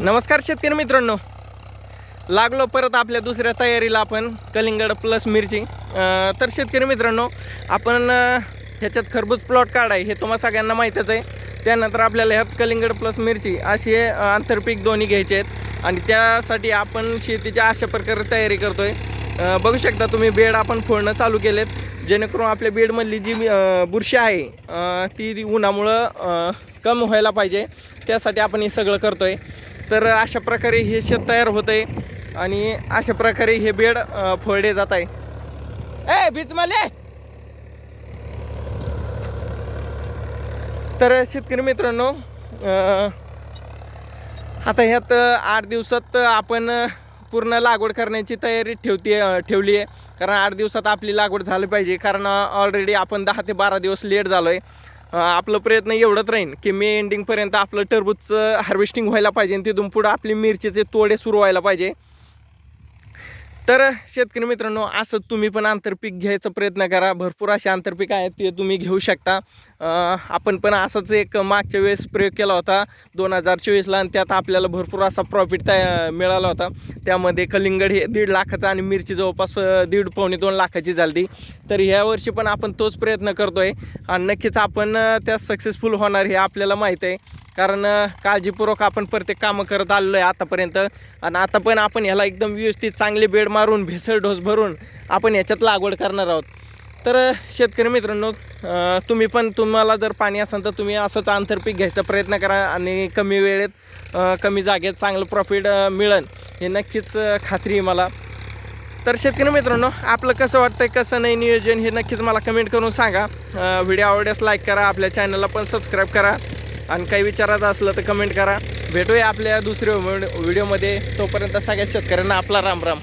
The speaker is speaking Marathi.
नमस्कार शेतकरी मित्रांनो. लागलो परत आपल्या दुसऱ्या तयारीला आपण कलिंगड प्लस मिरची. तर शेतकरी मित्रांनो आपण ह्याच्यात खरबूज प्लॉट काढाय हे तुम्हाला सगळ्यांना माहीतच आहे. त्यानंतर आपल्याला ह्यात कलिंगड प्लस मिरची असे आंतरपीक दोन्ही घ्यायचे आहेत. आणि त्यासाठी आपण शेतीच्या अशा प्रकारे तयारी करतो आहे बघू शकता तुम्ही बेड आपण फोडणं चालू केलेत. जेणेकरून आपल्या बेडमधली जी बुरशी आहे ती उन्हामुळं कम व्हायला पाहिजे. त्यासाठी आपण हे सगळं करतोय. तर अशा प्रकारे हे शेत तयार होत आहे आणि अशा प्रकारे हे बेड फोडले जात आहे ए बीच तर शेतकरी मित्रांनो आता ह्यात आठ दिवसात आपण पूर्ण लागवड करण्याची तयारी ठेवते ठेवली आहे कारण आठ दिवसात आपली लागवड झाली पाहिजे. कारण ऑलरेडी आपण दहा ते बारा दिवस लेट झालो आहे आपलं प्रयत्न एवढंच राहीन की मे एंडिंगपर्यंत आपलं टरबूजचं हार्वेस्टिंग व्हायला पाहिजे आणि तिथून पुढं आपली मिरचीचे तोडे सुरू व्हायला पाहिजे. तर शेतकरी मित्रांनो असं तुम्ही पण आंतरपीक घ्यायचा प्रयत्न करा. भरपूर असे आंतरपीक आहेत ते तुम्ही घेऊ शकता. आपण पण असाच एक मागच्या वेळेस प्रयोग केला होता दोन हजार चोवीसला आणि त्यात आपल्याला भरपूर असा प्रॉफिट त्या मिळाला होता. त्यामध्ये कलिंगड हे दीड लाखाचा आणि मिरची जवळपास दीड पावणे दोन लाखाची झाली तर ह्या वर्षी पण आपण तोच प्रयत्न करतो आहे आणि नक्कीच आपण त्यात सक्सेसफुल होणार हे आपल्याला माहीत आहे. कारण काळजीपूर्वक आपण प्रत्येक कामं करत आलेलो आहे आतापर्यंत. आणि आता पण आपण ह्याला एकदम व्यवस्थित चांगले बेड मारून भेसळ डोस भरून आपण ह्याच्यात लागवड करणार आहोत. तर शेतकरी मित्रांनो तुम्ही पण तुम्हाला जर पाणी असेल तर तुम्ही असंच आंतरपीक घ्यायचा प्रयत्न करा आणि कमी वेळेत कमी जागेत चांगलं प्रॉफिट मिळेल. हे नक्कीच खात्री आहे मला. तर शेतकरी मित्रांनो आपलं कसं वाटतंय कसं नाही नियोजन हे नक्कीच मला कमेंट करून सांगा. व्हिडिओ आवडल्यास लाईक करा आपल्या चॅनलला पण सबस्क्राईब करा. आणि काही विचारायचं असलं तर कमेंट करा. भेटूया आपल्या दुसऱ्या व्हिडिओमध्ये तोपर्यंत सगळ्या शेतकऱ्यांना आपला राम राम.